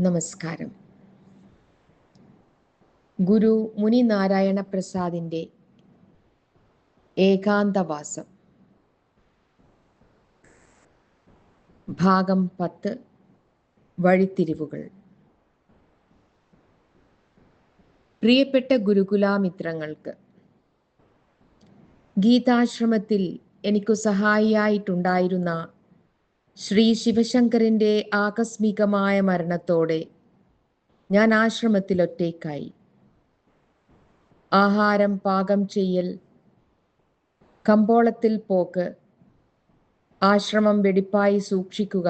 നമസ്കാരം. ഗുരു മുനി നാരായണ പ്രസാദിന്റെ ഏകാന്തവാസം. ഭാഗം പത്ത് വഴിത്തിരിവുകൾ. പ്രിയപ്പെട്ട ഗുരുകുലാമിത്രങ്ങൾക്ക് ഗീതാശ്രമത്തിൽ എനിക്കു സഹായിയായിട്ടുണ്ടായിരുന്ന ശ്രീ ശിവശങ്കറിന്റെ ആകസ്മികമായ മരണത്തോടെ ഞാൻ ആശ്രമത്തിൽ ഒറ്റയ്ക്കായി. ആഹാരം പാകം ചെയ്യൽ കമ്പോളത്തിൽ പോക്ക് ആശ്രമം വെടിപ്പായി സൂക്ഷിക്കുക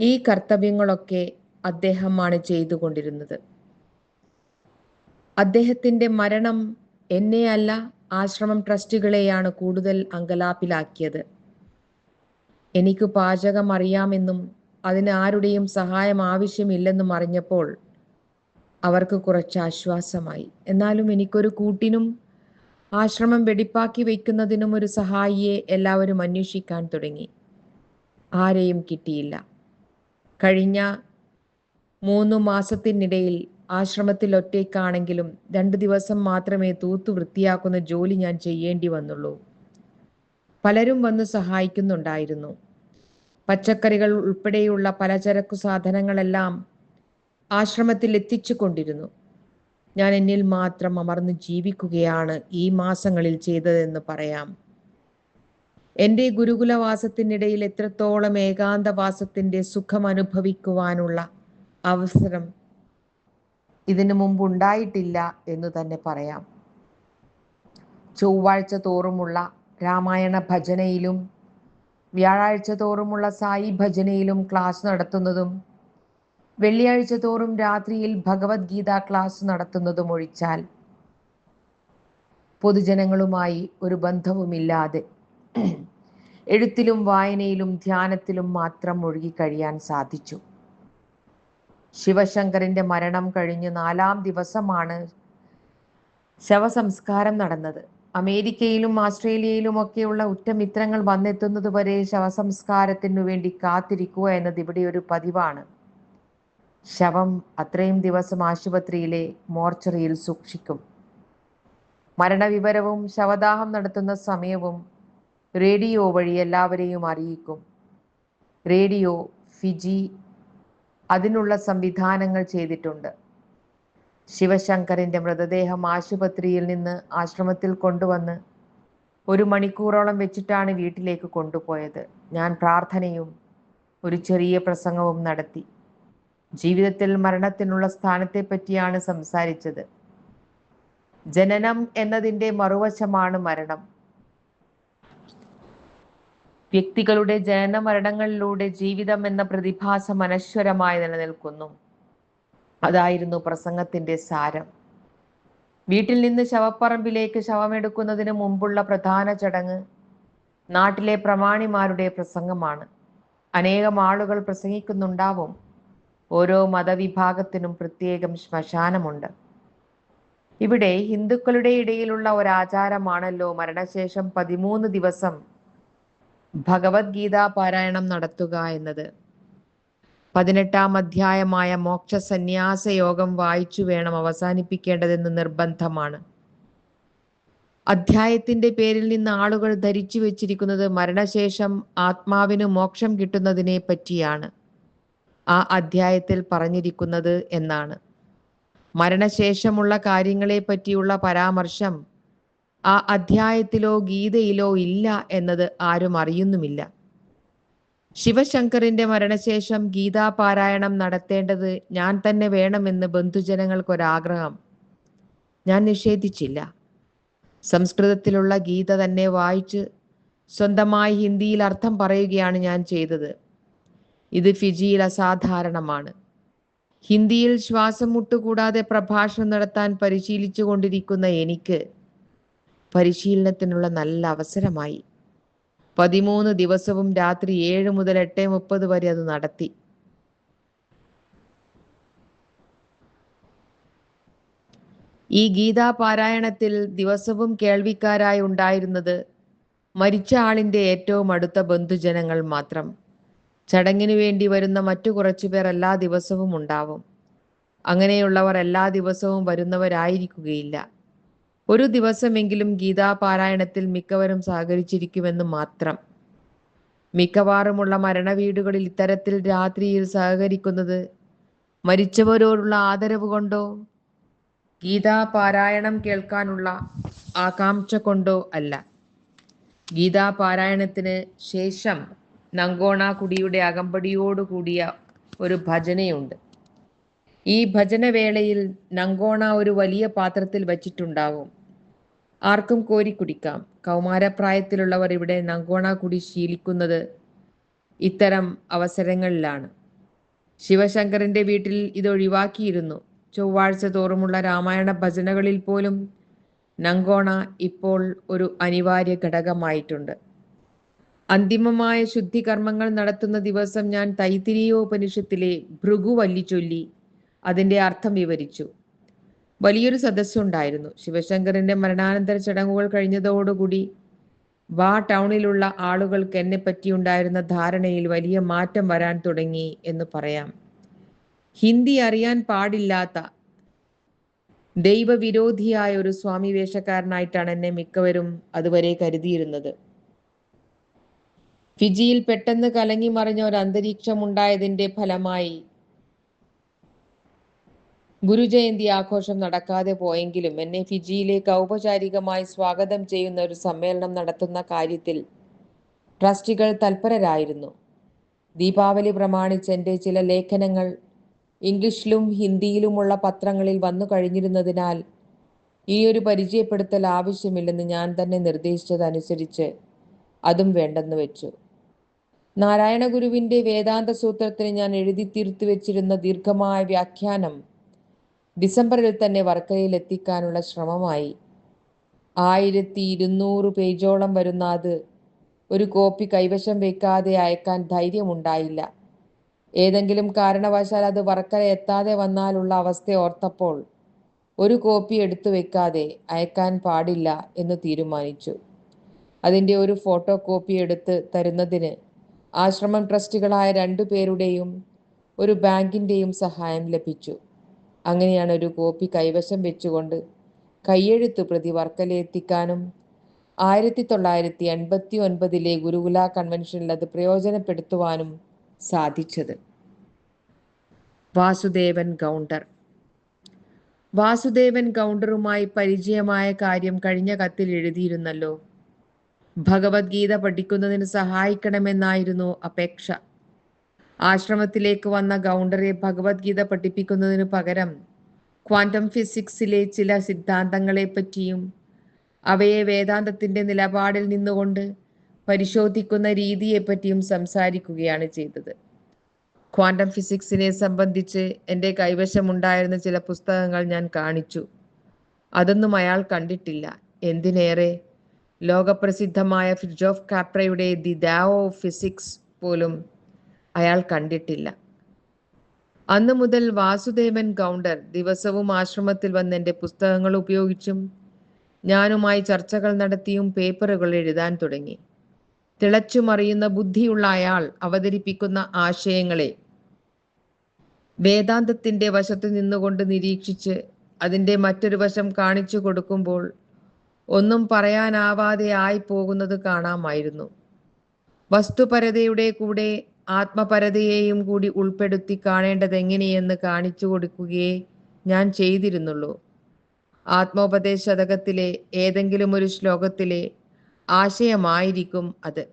ഈ കർത്തവ്യങ്ങളൊക്കെ അദ്ദേഹമാണ് ചെയ്തുകൊണ്ടിരുന്നത്. അദ്ദേഹത്തിന്റെ മരണം എന്നെയല്ല ആശ്രമം ട്രസ്റ്റുകളെയാണ് കൂടുതൽ അങ്കലാപ്പിലാക്കിയത് എനിക്ക് പാചകം അറിയാമെന്നും അതിന് ആരുടെയും സഹായം ആവശ്യമില്ലെന്നും അറിഞ്ഞപ്പോൾ അവർക്ക് കുറച്ച് ആശ്വാസമായി. എന്നാലും എനിക്കൊരു കൂട്ടിനും ആശ്രമം വെടിപ്പാക്കി വയ്ക്കുന്നതിനും ഒരു സഹായിയെ എല്ലാവരും അന്വേഷിക്കാൻ തുടങ്ങി. ആരെയും കിട്ടിയില്ല. കഴിഞ്ഞ മൂന്ന് മാസത്തിനിടയിൽ ആശ്രമത്തിൽ ഒറ്റയ്ക്കാണെങ്കിലും രണ്ട് ദിവസം മാത്രമേ തൂത്തു വൃത്തിയാക്കുന്ന ജോലി ഞാൻ ചെയ്യേണ്ടി വന്നുള്ളൂ. പലരും വന്ന് സഹായിക്കുന്നുണ്ടായിരുന്നു. പച്ചക്കറികൾ ഉൾപ്പെടെയുള്ള പലചരക്കു സാധനങ്ങളെല്ലാം ആശ്രമത്തിൽ എത്തിച്ചു കൊണ്ടിരുന്നു ഞാൻ എന്നിൽ മാത്രം അമർന്ന് ജീവിക്കുകയാണ് ഈ മാസങ്ങളിൽ ചെയ്തതെന്ന് പറയാം. എന്റെ ഗുരുകുലവാസത്തിനിടയിൽ എത്രത്തോളം ഏകാന്തവാസത്തിന്റെ സുഖം അനുഭവിക്കുവാനുള്ള അവസരം ഇതിനു മുമ്പ് ഉണ്ടായിട്ടില്ല എന്ന് തന്നെ പറയാം. ചൊവ്വാഴ്ച തോറുമുള്ള രാമായണ ഭജനയിലും വ്യാഴാഴ്ച തോറുമുള്ള സായി ഭജനയിലും ക്ലാസ് നടത്തുന്നതും വെള്ളിയാഴ്ച തോറും രാത്രിയിൽ ഭഗവത്ഗീത ക്ലാസ് നടത്തുന്നതും ഒഴിച്ചാൽ പൊതുജനങ്ങളുമായി ഒരു ബന്ധവുമില്ലാതെ എഴുത്തിലും വായനയിലും ധ്യാനത്തിലും മാത്രം ഒഴുകി കഴിയാൻ സാധിച്ചു. ശിവശങ്കറിന്റെ മരണം കഴിഞ്ഞ് നാലാം ദിവസമാണ് ശവസംസ്കാരം നടന്നത്. അമേരിക്കയിലും ആസ്ട്രേലിയയിലും ഒക്കെയുള്ള ഉറ്റമിത്രങ്ങൾ വന്നെത്തുന്നത് വരെ ശവസംസ്കാരത്തിനു വേണ്ടി കാത്തിരിക്കുക എന്നത് ഇവിടെ ഒരു പതിവാണ്. ശവം അത്രയും ദിവസം ആശുപത്രിയിലെ മോർച്ചറിയിൽ സൂക്ഷിക്കും. മരണവിവരവും ശവദാഹം നടത്തുന്ന സമയവും റേഡിയോ വഴി എല്ലാവരെയും അറിയിക്കും. റേഡിയോ ഫിജി അതിനുള്ള സംവിധാനങ്ങൾ ചെയ്തിട്ടുണ്ട്. ശിവശങ്കറിന്റെ മൃതദേഹം ആശുപത്രിയിൽ നിന്ന് ആശ്രമത്തിൽ കൊണ്ടുവന്ന് ഒരു മണിക്കൂറോളം വെച്ചിട്ടാണ് വീട്ടിലേക്ക് കൊണ്ടുപോയത്. ഞാൻ പ്രാർത്ഥനയും ഒരു ചെറിയ പ്രസംഗവും നടത്തി. ജീവിതത്തിൽ മരണത്തിനുള്ള സ്ഥാനത്തെ പറ്റിയാണ് സംസാരിച്ചത്. ജനനം എന്നതിന്റെ മറുവശമാണ് മരണം. വ്യക്തികളുടെ ജനന മരണങ്ങളിലൂടെ ജീവിതം എന്ന പ്രതിഭാസം അനശ്വരമായി നിലനിൽക്കുന്നു. അതായിരുന്നു പ്രസംഗത്തിന്റെ സാരം. വീട്ടിൽ നിന്ന് ശവപ്പറമ്പിലേക്ക് ശവമെടുക്കുന്നതിന് മുമ്പുള്ള പ്രധാന ചടങ്ങ് നാട്ടിലെ പ്രമാണിമാരുടെ പ്രസംഗമാണ്. അനേകം ആളുകൾ പ്രസംഗിക്കുന്നുണ്ടാവും. ഓരോ മതവിഭാഗത്തിനും പ്രത്യേകം ശ്മശാനമുണ്ട്. ഇവിടെ ഹിന്ദുക്കളുടെ ഇടയിലുള്ള ഒരാചാരമാണല്ലോ മരണശേഷം പതിമൂന്ന് ദിവസം ഭഗവത്ഗീതാ പാരായണം നടത്തുക എന്നത്. പതിനെട്ടാം അധ്യായമായ മോക്ഷ സന്യാസ യോഗം വായിച്ചു വേണം അവസാനിപ്പിക്കേണ്ടതെന്ന് നിർബന്ധമാണ്. അധ്യായത്തിന്റെ പേരിൽ നിന്ന് ആളുകൾ ധരിച്ചു വെച്ചിരിക്കുന്നത് മരണശേഷം ആത്മാവിന് മോക്ഷം കിട്ടുന്നതിനെ പറ്റിയാണ്. ആ അധ്യായത്തിൽ പറഞ്ഞിരിക്കുന്നത് എന്നാണ്. മരണശേഷമുള്ള കാര്യങ്ങളെ പറ്റിയുള്ള പരാമർശം ആ അധ്യായത്തിലോ ഗീതയിലോ ഇല്ല എന്നത് ആരും അറിയുന്നുമില്ല. ശിവശങ്കറിന്റെ മരണശേഷം ഗീതാ പാരായണം നടത്തേണ്ടത് ഞാൻ തന്നെ വേണമെന്ന് ബന്ധുജനങ്ങൾക്കൊരാഗ്രഹം. ഞാൻ നിഷേധിച്ചില്ല. സംസ്കൃതത്തിലുള്ള ഗീത തന്നെ വായിച്ച് സ്വന്തമായി ഹിന്ദിയിൽ അർത്ഥം പറയുകയാണ് ഞാൻ ചെയ്തത്. ഇത് ഫിജിയിൽ അസാധാരണമാണ്. ഹിന്ദിയിൽ ശ്വാസം മുട്ടുകൂടാതെ പ്രഭാഷണം നടത്താൻ പരിശീലിച്ചു കൊണ്ടിരിക്കുന്ന എനിക്ക് പരിശീലനത്തിനുള്ള നല്ല അവസരമായി. പതിമൂന്ന് ദിവസവും രാത്രി ഏഴ് മുതൽ എട്ട് മുപ്പത് വരെ അത് നടത്തി. ഈ ഗീതാ പാരായണത്തിൽ ദിവസവും കേൾവിക്കാരായി ഉണ്ടായിരുന്നത് മരിച്ച ആളിന്റെ ഏറ്റവും അടുത്ത ബന്ധുജനങ്ങൾ മാത്രം. ചടങ്ങിനു വേണ്ടി വരുന്ന മറ്റു കുറച്ചു പേർ എല്ലാ ദിവസവും ഉണ്ടാവും. അങ്ങനെയുള്ളവർ എല്ലാ ദിവസവും വരുന്നവരായിരിക്കുകയില്ല. ഒരു ദിവസമെങ്കിലും ഗീതാപാരായണത്തിൽ മിക്കവരും സഹകരിച്ചിരിക്കുമെന്ന് മാത്രം. മിക്കവാറുമുള്ള മരണവീടുകളിൽ ഇത്തരത്തിൽ രാത്രിയിൽ സഹകരിക്കുന്നത് മരിച്ചവരോടുള്ള ആദരവ് കൊണ്ടോ ഗീതാപാരായണം കേൾക്കാനുള്ള ആകാംക്ഷ കൊണ്ടോ അല്ല. ഗീതാപാരായണത്തിന് ശേഷം നങ്കോണ കുടിയുടെ അകമ്പടിയോടുകൂടിയ ഒരു ഭജനയുണ്ട്. ഈ ഭജനവേളയിൽ നങ്കോണ ഒരു വലിയ പാത്രത്തിൽ വച്ചിട്ടുണ്ടാവും. ആർക്കും കോരി കുടിക്കാം. കൗമാരപ്രായത്തിലുള്ളവർ ഇവിടെ നങ്കോണ കുടി ശീലിക്കുന്നത് ഇത്തരം അവസരങ്ങളിലാണ്. ശിവശങ്കറിന്റെ വീട്ടിൽ ഇത് ഒഴിവാക്കിയിരുന്നു. ചൊവ്വാഴ്ച തോറുമുള്ള രാമായണ ഭജനകളിൽ പോലും നങ്കോണ ഇപ്പോൾ ഒരു അനിവാര്യ ഘടകമായിട്ടുണ്ട്. അന്തിമമായ ശുദ്ധികർമ്മങ്ങൾ നടത്തുന്ന ദിവസം ഞാൻ തൈത്തിരീയോപനിഷത്തിലെ ഭൃഗുവല്ലി ചൊല്ലി അതിന്റെ അർത്ഥം വിവരിച്ചു. വലിയൊരു സദസ്സുണ്ടായിരുന്നു. ശിവശങ്കറിന്റെ മരണാനന്തര ചടങ്ങുകൾ കഴിഞ്ഞതോടുകൂടി വാ ടൗണിലുള്ള ആളുകൾക്ക് എന്നെ പറ്റിയുണ്ടായിരുന്ന ധാരണയിൽ വലിയ മാറ്റം വരാൻ തുടങ്ങി എന്ന് പറയാം. ഹിന്ദി അറിയാൻ പാടില്ലാത്ത ദൈവവിരോധിയായ ഒരു സ്വാമി വേഷക്കാരനായിട്ടാണ് എന്നെ മിക്കവരും അതുവരെ കരുതിയിരുന്നത്. ഫിജിയിൽ പെട്ടെന്ന് കലങ്ങി മറിഞ്ഞ ഒരു അന്തരീക്ഷം ഉണ്ടായതിന്റെ ഫലമായി ഗുരുജയന്തി ആഘോഷം നടക്കാതെ പോയെങ്കിലും എന്നെ ഫിജിയിലേക്ക് ഔപചാരികമായി സ്വാഗതം ചെയ്യുന്ന ഒരു സമ്മേളനം നടത്തുന്ന കാര്യത്തിൽ ട്രസ്റ്റികൾ തൽപരരായിരുന്നു. ദീപാവലി പ്രമാണിച്ച് എന്റെ ചില ലേഖനങ്ങൾ ഇംഗ്ലീഷിലും ഹിന്ദിയിലുമുള്ള പത്രങ്ങളിൽ വന്നു കഴിഞ്ഞിരുന്നതിനാൽ ഒരു പരിചയപ്പെടുത്തൽ ആവശ്യമില്ലെന്ന് ഞാൻ തന്നെ നിർദ്ദേശിച്ചതനുസരിച്ച് അതും വേണ്ടെന്ന് വെച്ചു. നാരായണ ഗുരുവിന്റെ വേദാന്ത സൂത്രത്തിന് ഞാൻ എഴുതി തീർത്തു വെച്ചിരുന്ന ദീർഘമായ വ്യാഖ്യാനം ഡിസംബറിൽ തന്നെ വർക്കലയിൽ എത്തിക്കാനുള്ള ശ്രമമായി. ആയിരത്തി ഇരുന്നൂറ് പേജോളം വരുന്ന അത് ഒരു കോപ്പി കൈവശം വെക്കാതെ അയക്കാൻ ധൈര്യമുണ്ടായില്ല. ഏതെങ്കിലും കാരണവശാൽ അത് വർക്കല എത്താതെ വന്നാലുള്ള അവസ്ഥ ഓർത്തപ്പോൾ ഒരു കോപ്പി എടുത്തു വെക്കാതെ അയക്കാൻ പാടില്ല എന്ന് തീരുമാനിച്ചു. അതിന്റെ ഒരു ഫോട്ടോ കോപ്പി എടുത്ത് തരുന്നതിന് ആശ്രമം ട്രസ്റ്റുകളായ രണ്ടു പേരുടെയും ഒരു ബാങ്കിന്റെയും സഹായം ലഭിച്ചു. അങ്ങനെയാണ് ഒരു കോപ്പി കൈവശം വെച്ചുകൊണ്ട് കയ്യെഴുത്ത് പ്രതി വർക്കലയെത്തിക്കാനും ആയിരത്തി തൊള്ളായിരത്തി എൺപത്തി ഒൻപതിലെ ഗുരുകുല കൺവെൻഷനിൽ അത് പ്രയോജനപ്പെടുത്തുവാനും സാധിച്ചത്. വാസുദേവൻ ഗൗണ്ടർ. വാസുദേവൻ ഗൗണ്ടറുമായി പരിചയമായ കാര്യം കഴിഞ്ഞ കത്തിൽ എഴുതിയിരുന്നല്ലോ. ഭഗവത്ഗീത പഠിക്കുന്നതിന് സഹായിക്കണമെന്നായിരുന്നു അപേക്ഷ. ആശ്രമത്തിലേക്ക് വന്ന ഗൗണ്ടറെ ഭഗവത്ഗീത പഠിപ്പിക്കുന്നതിന് പകരം ക്വാണ്ടം ഫിസിക്സിലെ ചില സിദ്ധാന്തങ്ങളെ പറ്റിയും അവയെ വേദാന്തത്തിന്റെ നിലപാടിൽ നിന്നുകൊണ്ട് പരിശോധിക്കുന്ന രീതിയെപ്പറ്റിയും സംസാരിക്കുകയാണ് ചെയ്തത്. ക്വാണ്ടം ഫിസിക്സിനെ സംബന്ധിച്ച് എന്റെ കൈവശമുണ്ടായിരുന്ന ചില പുസ്തകങ്ങൾ ഞാൻ കാണിച്ചു. അതൊന്നും അയാൾ കണ്ടിട്ടില്ല. എന്തിനേറെ? ലോകപ്രസിദ്ധമായ ഫ്രിഡ്ജോഫ് കാപ്രയുടെ ദി ദാവോ ഫിസിക്സ് പോലും അയാൾ കണ്ടിട്ടില്ല. അന്നു മുതൽ വാസുദേവൻ ഗൗണ്ടർ ദിവസവും ആശ്രമത്തിൽ വന്ന് എന്റെ പുസ്തകങ്ങൾ ഉപയോഗിച്ചും ഞാനുമായി ചർച്ചകൾ നടത്തിയും പേപ്പറുകൾ എഴുതാൻ തുടങ്ങി. തിളച്ചുമറിയുന്ന ബുദ്ധിയുള്ള അയാൾ അവതരിപ്പിക്കുന്ന ആശയങ്ങളെ വേദാന്തത്തിന്റെ വശത്ത് നിന്നുകൊണ്ട് നിരീക്ഷിച്ച് അതിന്റെ മറ്റൊരു വശം കാണിച്ചു കൊടുക്കുമ്പോൾ ഒന്നും പറയാനാവാതെ ആയി പോകുന്നത് കാണാമായിരുന്നു. വസ്തുപരതയുടെ കൂടെ ആത്മപരതയെയും കൂടി ഉൾപ്പെടുത്തി കാണേണ്ടത് എങ്ങനെയെന്ന് കാണിച്ചു കൊടുക്കുകയേ ഞാൻ ചെയ്തിരുന്നുള്ളൂ. ആത്മോപദേശതകത്തിലെ ഏതെങ്കിലും ഒരു ശ്ലോകത്തിലെ ആശയമായിരിക്കും അത്.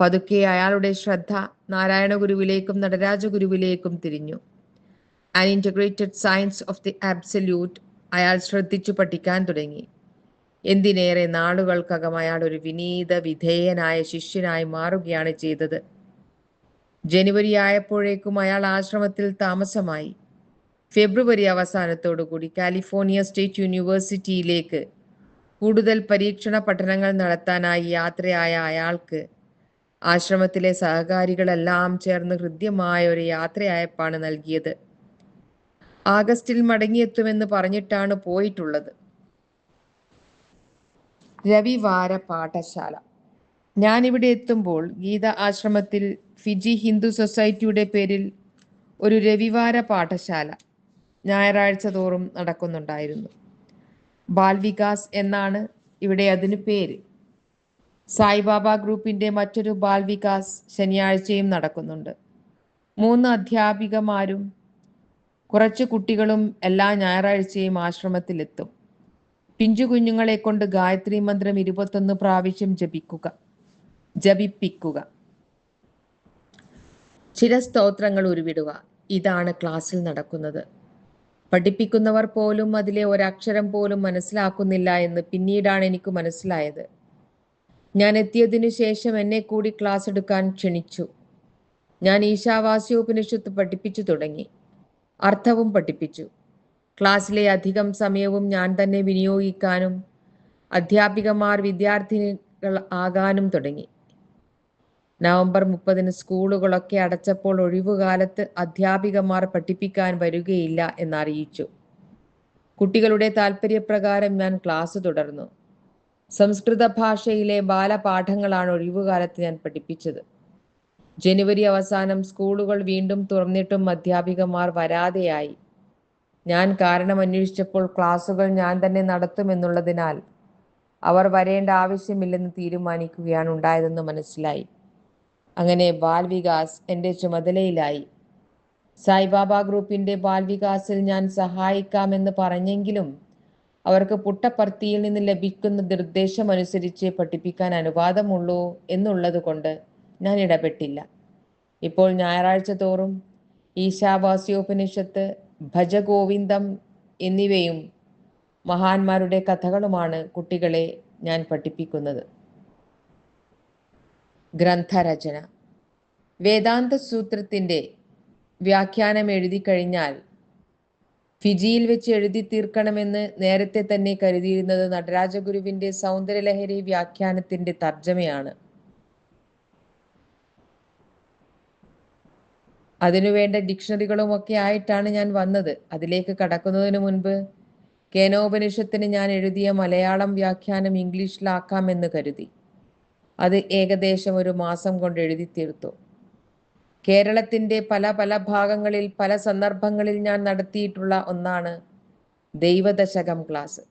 പതുക്കെ അയാളുടെ ശ്രദ്ധ നാരായണ ഗുരുവിലേക്കും നടരാജ ഗുരുവിലേക്കും തിരിഞ്ഞു. An integrated science of the absolute അയാൾ ശ്രദ്ധിച്ചു പഠിക്കാൻ തുടങ്ങി. എന്തിനേറെ നാളുകൾക്കകം അയാൾ ഒരു വിനീത വിധേയനായ ശിഷ്യനായി മാറുകയാണ് ചെയ്തത്. ജനുവരി ആയപ്പോഴേക്കും അയാൾ ആശ്രമത്തിൽ താമസമായി. ഫെബ്രുവരി അവസാനത്തോടുകൂടി കാലിഫോർണിയ സ്റ്റേറ്റ് യൂണിവേഴ്സിറ്റിയിലേക്ക് കൂടുതൽ പരീക്ഷണ പഠനങ്ങൾ നടത്താനായി യാത്രയായ അയാൾക്ക് ആശ്രമത്തിലെ സഹകാരികളെല്ലാം ചേർന്ന് ഹൃദ്യമായ ഒരു യാത്രയയപ്പാണ് നൽകിയത്. ആഗസ്റ്റിൽ മടങ്ങിയെത്തുമെന്ന് പറഞ്ഞിട്ടാണ് പോയിട്ടുള്ളത്. രവിവാര പാഠശാല. ഞാനിവിടെ എത്തുമ്പോൾ ഗീത ആശ്രമത്തിൽ ഫിജി ഹിന്ദു സൊസൈറ്റിയുടെ പേരിൽ ഒരു രവിവാര പാഠശാല ഞായറാഴ്ച തോറും നടക്കുന്നുണ്ടായിരുന്നു. ബാൽവികാസ് എന്നാണ് ഇവിടെ അതിന് പേര്. സായിബാബ ഗ്രൂപ്പിന്റെ മറ്റൊരു ബാൽ വികാസ് ശനിയാഴ്ചയും നടക്കുന്നുണ്ട്. മൂന്ന് അധ്യാപികമാരും കുറച്ച് കുട്ടികളും എല്ലാ ഞായറാഴ്ചയും ആശ്രമത്തിലെത്തും. പിഞ്ചു കുഞ്ഞുങ്ങളെ കൊണ്ട് ഗായത്രി മന്ത്രം ഇരുപത്തൊന്ന് പ്രാവശ്യം ജപിക്കുക ജപിപ്പിക്കുക. ചില സ്തോത്രങ്ങൾ ഉരുവിടുക ഇതാണ് ക്ലാസ്സിൽ നടക്കുന്നത്. പഠിപ്പിക്കുന്നവർ പോലും അതിലെ ഒരക്ഷരം പോലും മനസ്സിലാക്കുന്നില്ല എന്ന് പിന്നീടാണ് എനിക്ക് മനസ്സിലായത്. ഞാൻ എത്തിയതിനു ശേഷം എന്നെ കൂടി ക്ലാസ് എടുക്കാൻ ക്ഷണിച്ചു. ഞാൻ ഈശാവാസ്യോപനിഷത്ത് പഠിപ്പിച്ചു തുടങ്ങി. അർത്ഥവും പഠിപ്പിച്ചു. ക്ലാസ്സിലെ അധികം സമയവും ഞാൻ തന്നെ വിനിയോഗിക്കാനും അധ്യാപികമാർ വിദ്യാർത്ഥിനികൾ ആകാനും തുടങ്ങി. നവംബർ മുപ്പതിന് സ്കൂളുകളൊക്കെ അടച്ചപ്പോൾ ഒഴിവുകാലത്ത് അധ്യാപികമാർ പഠിപ്പിക്കാൻ വരികയില്ല എന്നറിയിച്ചു. കുട്ടികളുടെ താല്പര്യപ്രകാരം ഞാൻ ക്ലാസ് തുടർന്നു. സംസ്കൃത ഭാഷയിലെ ബാലപാഠങ്ങളാണ് ഒഴിവുകാലത്ത് ഞാൻ പഠിപ്പിച്ചത്. ജനുവരി അവസാനം സ്കൂളുകൾ വീണ്ടും തുറന്നിട്ടും അധ്യാപികമാർ വരാതെയായി. ഞാൻ കാരണം അന്വേഷിച്ചപ്പോൾ ക്ലാസുകൾ ഞാൻ തന്നെ നടത്തുമെന്നുള്ളതിനാൽ അവർ വരേണ്ട ആവശ്യമില്ലെന്ന് തീരുമാനിക്കുകയാണ് ഉണ്ടായതെന്ന് മനസ്സിലായി. അങ്ങനെ ബാൽ വികാസ് എന്റെ ചുമതലയിലായി. സായിബാബ ഗ്രൂപ്പിന്റെ ബാൽ വികാസിൽ ഞാൻ സഹായിക്കാമെന്ന് പറഞ്ഞെങ്കിലും അവർക്ക് പുട്ടപ്പർത്തിയിൽ നിന്ന് ലഭിക്കുന്ന നിർദ്ദേശം അനുസരിച്ച് പഠിപ്പിക്കാൻ അനുവാദമുള്ളൂ എന്നുള്ളത് കൊണ്ട് ഞാൻ ഇടപെട്ടില്ല. ഇപ്പോൾ ഞായറാഴ്ച തോറും ഈശാവാസ്യോപനിഷത്ത് ഭജഗോവിന്ദം എന്നിവയും മഹാന്മാരുടെ കഥകളുമാണ് കുട്ടികളെ ഞാൻ പഠിപ്പിക്കുന്നത്. ഗ്രന്ഥരചന. വേദാന്ത സൂത്രത്തിന്റെ വ്യാഖ്യാനം എഴുതി കഴിഞ്ഞാൽ ഫിജിയിൽ വെച്ച് എഴുതി തീർക്കണമെന്ന് നേരത്തെ തന്നെ കരുതിയിരുന്നത് നടരാജഗുരുവിന്റെ സൗന്ദര്യലഹരി വ്യാഖ്യാനത്തിന്റെ തർജമയാണ്. അതിനുവേണ്ട ഡിക്ഷണറികളും ഒക്കെ ആയിട്ടാണ് ഞാൻ വന്നത്. അതിലേക്ക് കടക്കുന്നതിന് മുൻപ് കേനോപനിഷത്തിന് ഞാൻ എഴുതിയ മലയാളം വ്യാഖ്യാനം ഇംഗ്ലീഷിലാക്കാമെന്ന് കരുതി. അത് ഏകദേശം ഒരു മാസം കൊണ്ട് എഴുതി തീർത്തു. കേരളത്തിന്റെ പല പല ഭാഗങ്ങളിൽ പല സന്ദർഭങ്ങളിൽ ഞാൻ നടത്തിയിട്ടുള്ള ഒന്നാണ് ദൈവദശകം ക്ലാസ്.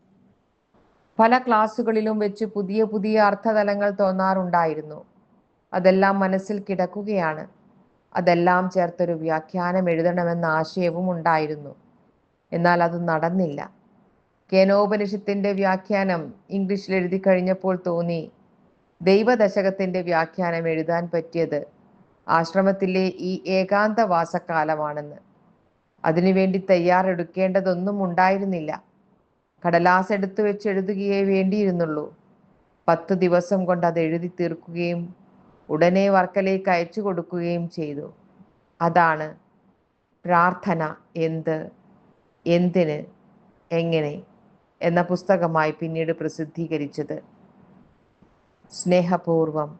പല ക്ലാസ്സുകളിലും വെച്ച് പുതിയ പുതിയ അർത്ഥതലങ്ങൾ തോന്നാറുണ്ടായിരുന്നു. അതെല്ലാം മനസ്സിൽ കിടക്കുകയാണ്. അതെല്ലാം ചേർത്തൊരു വ്യാഖ്യാനം എഴുതണമെന്ന ആശയവും ഉണ്ടായിരുന്നു. എന്നാൽ അത് നടന്നില്ല. കേനോപനിഷത്തിന്റെ വ്യാഖ്യാനം ഇംഗ്ലീഷിൽ എഴുതി കഴിഞ്ഞപ്പോൾ തോന്നി ദൈവദശകത്തിന്റെ വ്യാഖ്യാനം എഴുതാൻ പറ്റിയത് ആശ്രമത്തിലെ ഈ ഏകാന്തവാസക്കാലമാണെന്ന്. അതിനുവേണ്ടി തയ്യാറെടുക്കേണ്ടതൊന്നും ഉണ്ടായിരുന്നില്ല. കടലാസ് എടുത്തു വെച്ച് എഴുതുകയേ വേണ്ടിയിരുന്നുള്ളൂ. പത്ത് ദിവസം കൊണ്ട് അത് എഴുതി തീർക്കുകയും ഉടനെ വർക്കലേക്ക് അയച്ചു കൊടുക്കുകയും ചെയ്തു. അതാണ് പ്രാർത്ഥന എന്ത് എന്തിന് എങ്ങനെ എന്ന പുസ്തകമായി പിന്നീട് പ്രസിദ്ധീകരിച്ചത്. സ്നേഹപൂർവം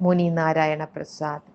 മുനി നാരായണ പ്രസാദ്.